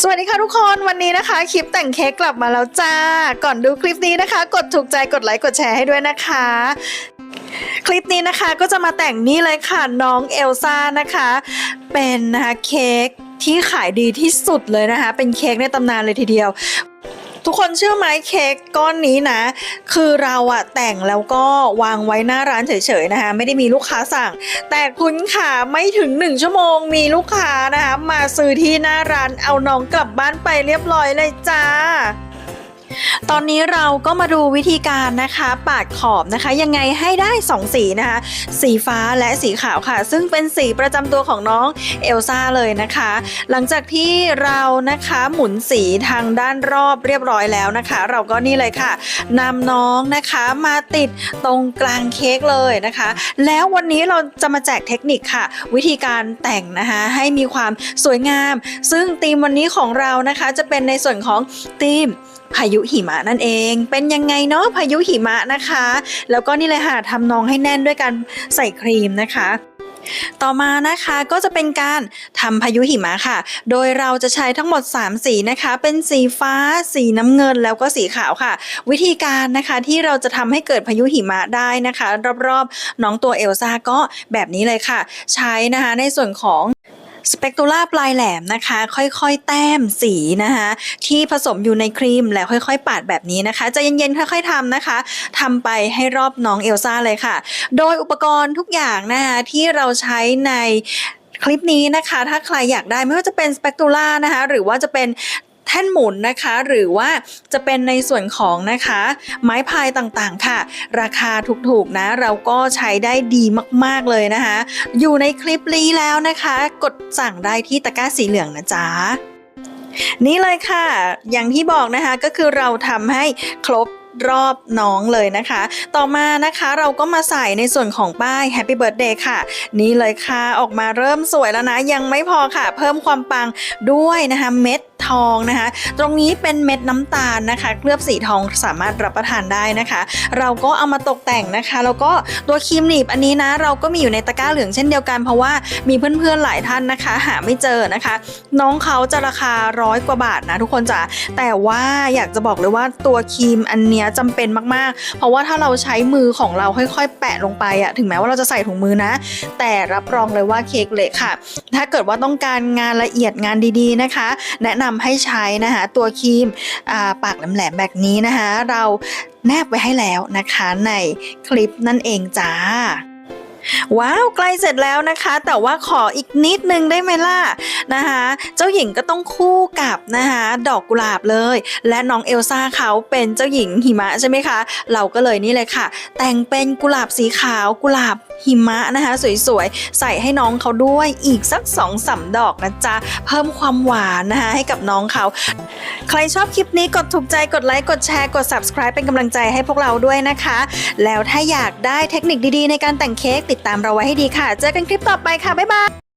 สวัสดีค่ะทุกคนวันนี้นะคะ คลิปแต่งเค้กกลับมาแล้วจ้า ก่อนดูคลิปนี้นะคะ กดถูกใจกดไลค์กดแชร์ให้ด้วยนะคะ คลิปนี้นะคะก็จะมาแต่งนี่เลยค่ะน้องเอลซ่านะคะ เป็นนะคะเค้กที่ขายดีที่สุดเลยนะคะ เป็นเค้กในตำนานเลยทีเดียว ทุกคนเชื่อไหมเค้กก้อนนี้นะ คือเราอะแต่งแล้วก็วางไว้หน้าร้านเฉยๆนะคะ ไม่ได้มีลูกค้าสั่ง แต่คุณค่ะไม่ถึงหนึ่งชั่วโมงมีลูกค้านะคะ มาซื้อที่หน้าร้านเอาน้องกลับบ้านไปเรียบร้อยเลยจ้า ตอนนี้เราก็มาดูวิธีการนะคะปาดขอบนะคะ ยังไงให้ได้ 2 สีนะคะ สีฟ้าและสีขาวค่ะ ซึ่งเป็นสีประจำตัวของน้องเอลซ่าเลยนะคะ หลังจากที่เรานะคะหมุนสีทางด้านรอบเรียบร้อยแล้วนะคะ เราก็นี่เลยค่ะนำน้องนะคะมาติดตรงกลางเค้กเลยนะคะ แล้ววันนี้เราจะมาแจกเทคนิคค่ะ วิธีการแต่งนะคะให้มีความสวยงาม ซึ่งธีมวันนี้ของเรานะคะจะเป็นในส่วนของธีม พายุหิมะนั่นเอง เป็นยังไงเนาะพายุหิมะนะคะ แล้วก็นี่เลยค่ะทำนองให้แน่นด้วยการใส่ครีมนะคะต่อมานะคะก็จะเป็นการทำพายุหิมะค่ะ โดยเราจะใช้ทั้งหมด 3 สีนะคะ เป็นสีฟ้า สีน้ำเงิน แล้วก็สีขาวค่ะ วิธีการนะคะที่เราจะทำให้เกิดพายุหิมะได้นะคะ รอบๆน้องตัวเอลซ่าก็แบบนี้เลยค่ะ ใช้นะคะในส่วนของ สเปกตูล่าปลายแหลมนะคะ ค่อยๆ แต้มสีนะคะ ที่ผสมอยู่ในครีมแล้วค่อยๆ ปาดแบบนี้นะคะจะเย็นๆ ค่อยๆทำนะคะทำไปให้รอบน้องเอลซ่าเลยค่ะ โดยอุปกรณ์ทุกอย่างนะคะที่เราใช้ในคลิปนี้นะคะ ถ้าใครอยากได้ไม่ว่าจะเป็นสเปกตูล่านะคะ หรือว่าจะเป็น ท่นหมุนนะคะ หรือว่าจะเป็นในส่วนของนะคะ ไม้พายต่างๆค่ะ ราคาถูกๆนะ เราก็ใช้ได้ดีมากๆเลยนะคะ อยู่ในคลิปนี้แล้วนะคะ กดสั่งได้ที่ตะกร้าสีเหลืองนะจ๊ะนี่เลยค่ะ อย่างที่บอกนะคะก็คือเราทำให้ครบ รอบน้องเลยนะคะ ต่อมานะคะเราก็มาใส่ในส่วนของป้าย Happy Birthday ค่ะ นี่เลยค่ะออกมาเริ่มสวยแล้วนะ ยังไม่พอค่ะ เพิ่มความปังด้วยนะคะเม็ดทองนะคะ ตรงนี้เป็นเม็ดน้ำตาลนะคะ เคลือบสีทองสามารถรับประทานได้นะคะ เราก็เอามาตกแต่งนะคะ แล้วก็ตัวครีมหนีบอันนี้นะ เราก็มีอยู่ในตะกร้าเหลืองเช่นเดียวกันเพราะว่ามีเพื่อนๆหลายท่านนะคะ หาไม่เจอนะคะ น้องเขาจะราคาร้อยกว่าบาทนะทุกคนจ๋าแต่ว่าอยากจะบอกเลยว่าตัวครีมอันเนี้ยจำเป็นมากๆ เพราะว่าถ้าเราใช้มือของเราค่อยๆ แปะลงไปอะถึงแม้ว่าเราจะใส่ถุงมือนะ แต่รับรองเลยว่าเค้กเละค่ะ ถ้าเกิดว่าต้องการงานละเอียดงานดีๆนะคะ แนะนำให้ใช้นะคะตัวครีมาปากแหลมๆแบบนี้นะคะ เราแนบไว้ให้แล้วนะคะในคลิปนั่นเองจ้า ว้าวใกล้เสร็จแล้วนะคะ แต่ว่าขออีกนิดนึงได้ไหมล่ะนะคะ เจ้าหญิงก็ต้องคู่กับนะคะดอกกุหลาบเลย และน้องเอลซ่าเขาเป็นเจ้าหญิงหิมะใช่ไหมคะ เราก็เลยนี่เลยค่ะ แต่งเป็นกุหลาบสีขาวกุหลาบ หิมะนะคะ สวยๆ ใส่ให้น้องเขาด้วยอีกสักสองสามดอกนะจ๊ะ เพิ่มความหวานนะคะ ให้กับน้องเขา ใครชอบคลิปนี้กดถูกใจกดไลค์กดแชร์กด subscribe เป็นกำลังใจให้พวกเราด้วยนะคะ แล้วถ้าอยากได้เทคนิคดีๆ ในการแต่งเค้กติดตามเราไว้ให้ดีค่ะ เจอกันคลิปต่อไปค่ะ บ๊ายบาย